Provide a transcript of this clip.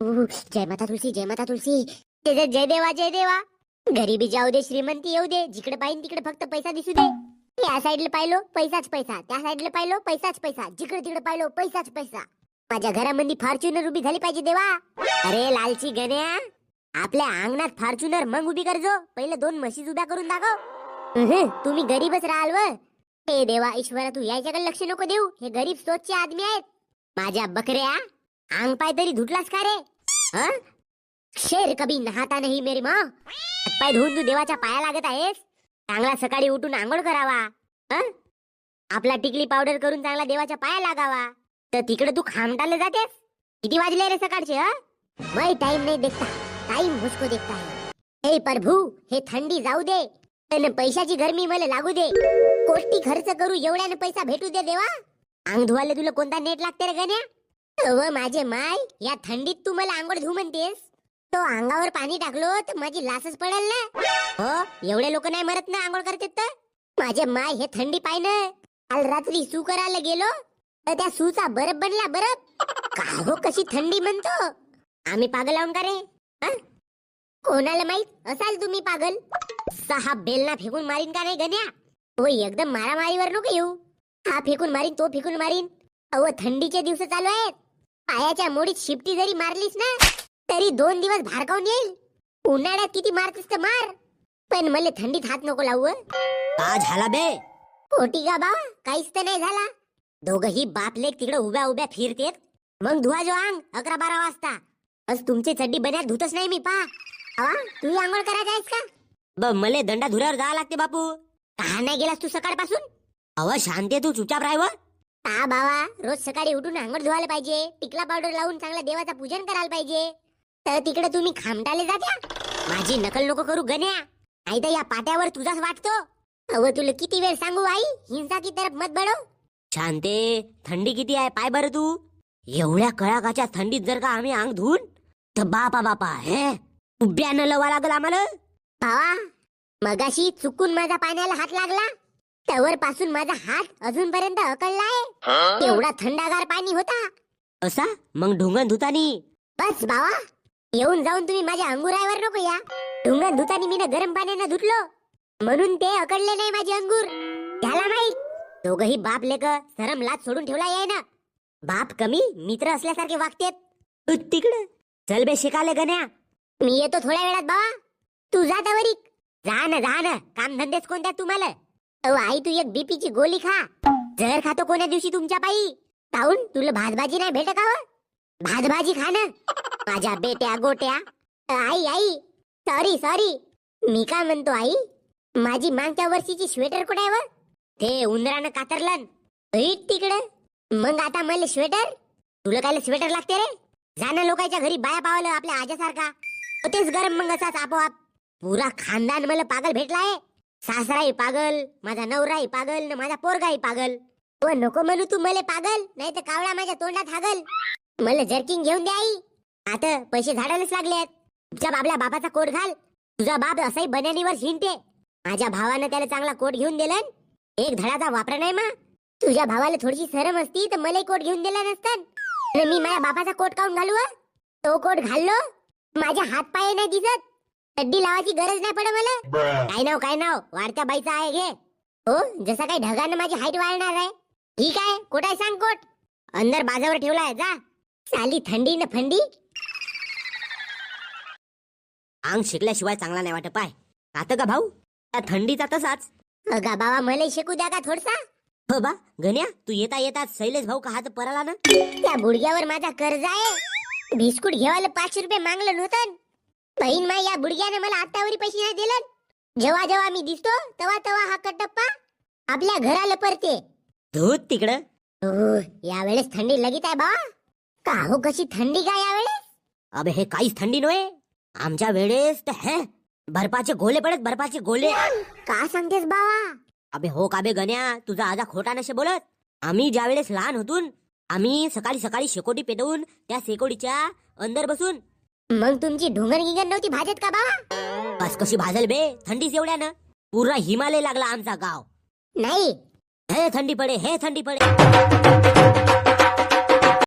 जय माता तुलसी जय माता तुलसी. जय जय जय देवा जय देवा. गरिबी जाऊ दे श्रीमंती येऊ दे. जिकडे पाहिजे तिकडे फक्त पैसा दिसू दे. या साईडला पाहिलो पैसाच पैसा. त्या साईडला पाहिलो पैसाच पैसा. जिकडे तिकडे पाहिलो पैसाच पैसा. माझ्या घरामध्ये फॉर्च्युनर उभी झाली पाहिजे देवा. अरे लालची गण्या. आपल्या अंगणात फॉर्च्युनर मग उभी करजो. पहिले दोन म्हशीज उभ्या करून दाखव. तुम्ही गरीबच राहाल व. हे देवा ईश्वरा तू याच्याकडे लक्ष नको देऊ. हे गरीब सोचचे आदमी आहेत. माझ्या बकऱ्या अंग पाय तरी धुटलास का रे? शेर कभी नहाता नाही मेरी माँ। पाय धुवून तू देवाच्या पाया लागत आहेस? चांगला सकाळी उठून आंघोळ करावा आपला टिकली पावडर करून चांगला देवाच्या पाया लागावा. तर तिकडे तू खामटाला जातेस? किती वाजले रे सकाळचे हं? मैं टाइम नाही देखता टाइम मुझको देखता है। हे प्रभू हे थंडी जाऊ दे। पण पैशाची गरमी मला लागू दे। कोटी खर्च करू एवढ्यानं पैसा भेटू दे देवा। अंग धुवायला तुला कोणता नेट लागते रे गण्या? व माझे माय या थंडीत तू मला आंघोळ धू म्हणतेस? तो अंगावर पाणी टाकलो तर माझी लासच पडेल ना. हो एवढे लोक नाही मरत ना आंघोळ करते तर? माझे माय हे थंडी पाय ना काल रात्री सू करायला गेलो तर त्या सूचा बरफ बनला बरफ. का हो कशी थंडी म्हणतो. आम्ही पागल आहोत का रे? कोणाला माहीत? असाल तुम्ही पागल. सहा बेलना फेकून मारीन का नाही गण्या? हो एकदम मारामारीवर नको येऊ. हा फेकून मारीन तो फेकून मारीन. अव थंडीचे दिवस चालू आहेत. पायाच्या मोडीत शिपटी जरी मारलीस ना तरी दोन दिवस भारकावून येईल. उन्हाळ्यात किती मारतीस तर मार. पण मला थंडीत हात नको लावू हं. का झाला बे? पोटी का बा काहीच तर नाही झाला. दोघही बाप लेक तिकडे उभ्या उभ्या फिरतेत. मग धुवा जो अंग अकरा बारा वाजता. बस तुमची चड्डी बन्यात धुतच नाही मी पा. अवा तू आंघोळ करायचा आहेस का? ब मले दंडा धुऱ्यावर जावं लागते बापू. का नाही गेलास तू सकाळपासून? अव शांती तू चुपचाप राहावं का बावा रोज सकाळी उठून अंगड धुवायला पाहिजे टिकला पावडर लावून चांगला देवाचा पूजन करायला पाहिजे. तर तिकडे तुम्ही खामटाले जात्या माझी नकल नको करू गण्या. नाही तर या पाट्यावर तुझाच वाटतो अव तुला किती वेळ सांगू आई? हिंसा की तरफ मत बडो शांते थंडी किती आहे? पाय बरं तू. एवढ्या कळाकाच्या थंडीत जर का आम्ही अंग धुवून तर बापा बापा हे न लवा लागल आम्हाला. भावा मगाशी चुकून माझा पाण्याला हात लागला. त्यावर पासून माझा हात अजूनपर्यंत अकळलाय. एवढा थंडागार पाणी होता. असा? मग ढोंगण धुतानी? बस बावा. येऊन जाऊन तुम्ही माझ्या अंगुरावर नको या. ढुंगण धुतानी मी गरम पाण्यानं धुतलो. म्हणून ते अकडले नाही माझे अंगूर. त्याला माहीत. दोघही बाप लेक सरम लाच सोडून ठेवला याय ना. बाप कमी मित्र असल्यासारखे वागतेत. तिकडे. चल बे शिकाले गण्या. मी येतो थोड्या वेळात बाबा तू जा तवरीक. जा ना जा ना. काम धंदेच कोणत्या तुम्हाला? अहो आई तू एक बीपीची गोळी खा. जर खातो कोण्या दिवशी तुमच्या पायी काहून तुला भाजभाजी नाही भेटत का हो? भातभाजी खा ना. माझ्या बेट्या गोट्या. अ, आई आई. सॉरी सॉरी मी काय म्हणतो आई? माझी मागच्या वर्षीची स्वेटर कुठे आहे व? ते उंदरानं कातरलन ऐट तिकडं. मग आता मला स्वेटर? तुला काय स्वेटर लागते रे? जाणं लोकांच्या घरी बाया पावलं आपल्या आजासारखा तेच गरम मग असाच आपोआप. पुरा खानदान मला पागल भेटलाय. सासराही पागल माझा नवराही पागल न माझा पोरगाही पागल. व नको म्हणू तू मला पागल नाही तर कावळा माझ्या तोंडात हागल. मला जर्किंग घेऊन द्या आई. आता पैसे झाडायलाच लागलेत. तुझ्या बाबला बापाचा कोट घाल. तुझा बाप असाही बन्यानीवर शिंटे माझ्या भावानं त्याला चांगला कोट घेऊन दिलन एक धडाचा वापर नाही मा. तुझ्या भावाला थोडीशी सरम असती तर मलाही कोट घेऊन दिला नसतं मी माझ्या बापाचा कोट काऊन घालू हो? तो कोट घाललो. माझ्या हात पाय नाही दिसत. चड्डी लावायची गरज नाही पडत मला. काय नाव काय नाव? वाढत्या बाईचा आहे घे. हो जसं काही ढगानं माझी हाईट वाढणार आहे. ठीक आहे कोट आहे सांग कोट. अंदर बाजावर ठेवलाय जा. साली थंडी न फंडी. अंग शिकल्याशिवाय चांगला नाही वाटत पाय. आता का भाऊ? त्या थंडीचा तसाच. अगा बाबा मला शिकू द्या का थोडसा? हो बा गण्या तू येता येता शैलेश भाऊ का हात पराला ना? त्या बुडग्यावर माझा कर्ज आहे. बिस्कुट घेवायला पाचशे रुपये मागलं नव्हतं. बहीण माई या बुडग्याने मला आत्तावरी पैसे नाही दिलं जेव्हा जेव्हा मी दिसतो तेव्हा तेव्हा हा कटप्पा आपल्या घराला परते. धूत तिकडं. हो यावेळेस थंडी लगीत आहे बा का हो कशी थंडी का यावेळेस? अबे हे काहीच थंडी नव्हे. आमच्या वेळेस तर हे बर्फाचे गोले पडत बर्फाचे गोले. का सांगतेस बाबा अबे हो का बे गण्या तुझा आजा खोटा नसे बोलत? आम्ही ज्या वेळेस लहान होतून आम्ही सकाळी सकाळी शेकोटी पेटवून त्या शेकोटीच्या अंदर बसून मग तुमची ढोंगर गिंगण नव्हती भाजत का बाबा? बस कशी भाजल बे? थंडीच एवढ्यानं. पूर्ण हिमालय लागला आमचा गाव. नाही. हे थंडी पडे हे थंडी पडे.